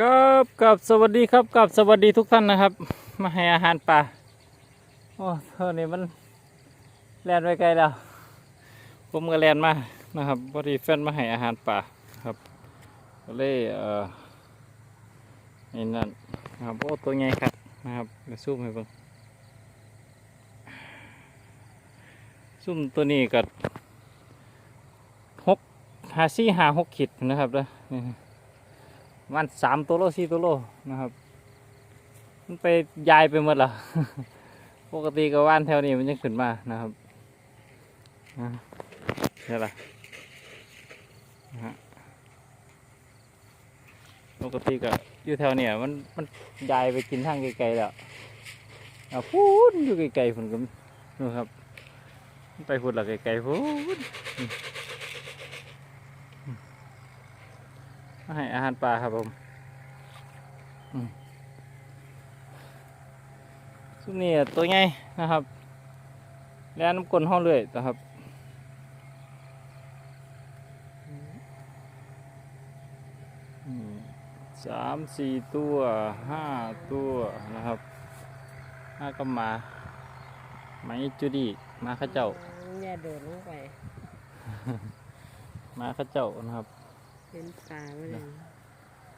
กับกับสวัสดีครับกับสวัสดีทุกท่านนะครับ มาให้อาหารปลาโอ้เท่านี้มันแลนไปไกลแล้ว ผมก็แลนมานะครับพอดีแฟนมาให้อาหารปลาครับก็เลยเอ่อนี่นั่นนะครับโอ้ตัวใหญ่ครับนะครับเดี๋ยวซูมให้เบิ่งซุ่มตัวนี้ก็หกหาซี่หาหกขีดนะครับเด้อนี่ มันสามตัวโลสี่ตัวโลนะครับ มันไปยายไปหมดแล้วปกติก็ว่านแถวนี้มันยังขึ้นมานะครับอ่านี่แหละนะฮะปกติก็อยู่แถวเนี้มันมันยายไปกินทางไกลๆแล้วอะพูดอยู่ไกลๆผมก็นู่นครับ ไปพูดหลักไกลๆพูดอืมอืมมา ให้อาหารปลาครับผมซุมนี้ตัวใหญ่นะครับ แล้วน้ำกลนห้องเลยนะครับอืมสามสี่ตัวห้าตัวนะครับห้าก็มาไม้จุดีมาเข้าเจ้าอย่าโดดลงไป มาเข้าเจ้านะครับ เป็นปลาไปเลย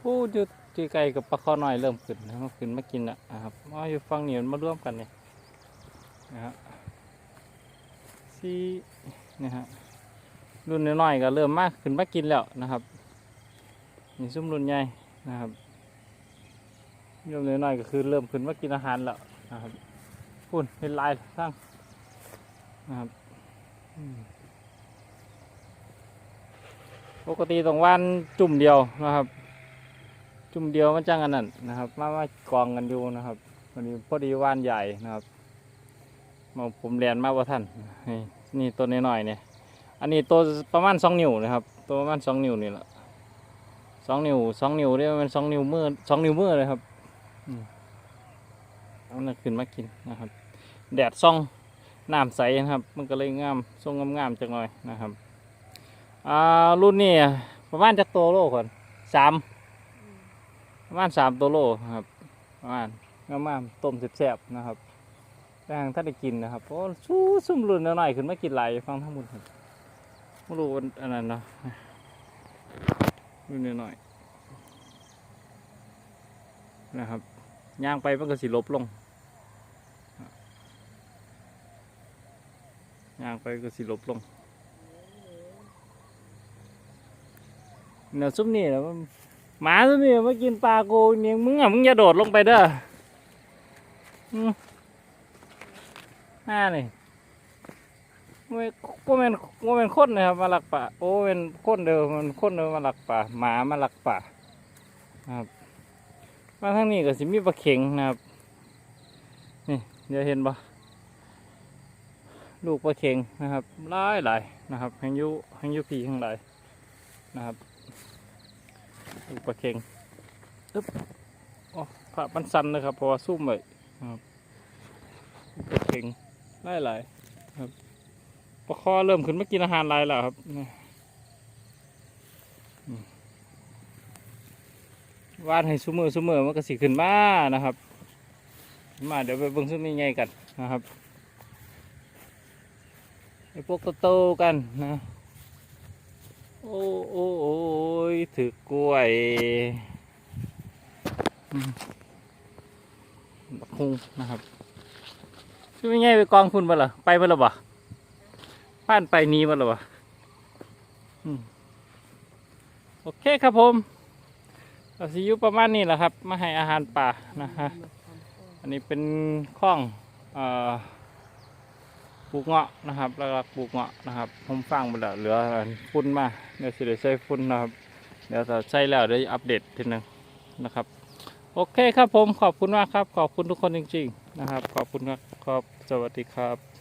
ผู้อยู่ที่ไกลกับปลาคอหน้อยเริ่มขึ้นนะครับขึ้นมากินแล้วนะครับมาอยู่ฟังเหนี่มันมาร่วมกันเนี่ยนะครับสี่นะฮะรุ่นน้อยๆก็เริ่มมากขึ้นมากินแล้วนะครับนี่ซุ้มรุ่นใหญ่นะครับรุ่นน้อยๆก็คือเริ่มขึ้นมากินอาหารแล้วนะครับพุ่นเป็นลายทั้งนะครับอืม ปกติต้องวันจุ่มเดียวนะครับ จุ่มเดียวมันจังอันนั้นนะครับ มามากองกันอยู่นะครับวันนี้พอดีว่านใหญ่นะครับมาผมเรียนมาว่าท่านนี่ตัวน้อยๆเนี่ยอันนี้ตัวประมาณสองนิ้วนะครับ ตัวประมาณสองนิ้วนี่แหละสองนิ้วสองนิ้วเนี่ยมันสองนิ้วมือสองนิ้วมือเลยครับอืมเอาน่ะขึ้นมากินนะครับ แดดส่องน้ำใสนะครับ มันก็เลยงามทรงงามๆจังหน่อยนะครับ อ่ารุ่นนี้ประมาณจักโตโลก่อนสามประมาณสามตัวโลครับประมาณงามๆต้มแซ่บๆนะครับแต่ทางถ้าได้กินนะครับเพราะสู้ซุ่มรุ่นหน่อยๆขึ้นมากินไหลฟังทั้งหมดครับไม่รู้ว่าอันนั้นเนาะรุ่นหน่อยนะครับย่างไปมันก็สิลบลงย่างไปก็สิลบลง เนื้อซุปนี่และมันหมาตัวนี้มากินปลาโกเนียงมึงอะมึงอย่าโดดลงไปเด้อน่านี่ไม่ก็เป็นก็เป็นคนนะครับมาหลักป่าโอ้เป็นคนเดิมมันคนเดิมมาหลักป่าหมามาหลักป่าครับมาทางนี้ก็สิมีปลาเข็งนะครับนี่เดี๋ยวเห็นปะลูกปลาเข็งนะครับหลายหลายนะครับแหงยุแหงยุพีทั้งหลายนะครับ ลูกปลาเค็งอึ๊บอ๋อผ่าปันสันนะครับเพราะว่าซุ่มไว้ครับลูกปลาเค็งไล่หลายครับปลาคอเริ่มขึ้นมากินอาหารหลายแล้วครับนี่อืมวาดให้ซุมือซุมือมันก็สิขึ้นมานะครับ มาเดี๋ยวไปเบิ่งซุมนี้ไงกันนะครับไอ้พวกโตๆกันนะ โอ้โอ้โอ้ยถือกล้วยบักฮุงนะครับคือไม่ง่ายไปกองคุณบ่ล่ะไปบ่ล่ะบ่ผ่านไปนี้บ่ล่ะบ่โอเคครับผมเราสิอยู่ประมาณนี้แหละครับ มาให้อาหารป่านะฮะ อันนี้เป็นข้อง เอ่อ ปลูกเงาะนะครับ แล้วก็ปลูกเงาะนะครับผมฟังไปแล้วเหลือฝุ่นมาเดี๋ยวสิได้ใส่ฝุ่นนะครับ เดี๋ยวจะใส่แล้วเดี๋ยวอัปเดตทีหนึงนะครับ โอเคครับผมขอบคุณมากครับ ขอบคุณทุกคนจริง ๆ นะครับ ขอบคุณครับขอบสวัสดีครับ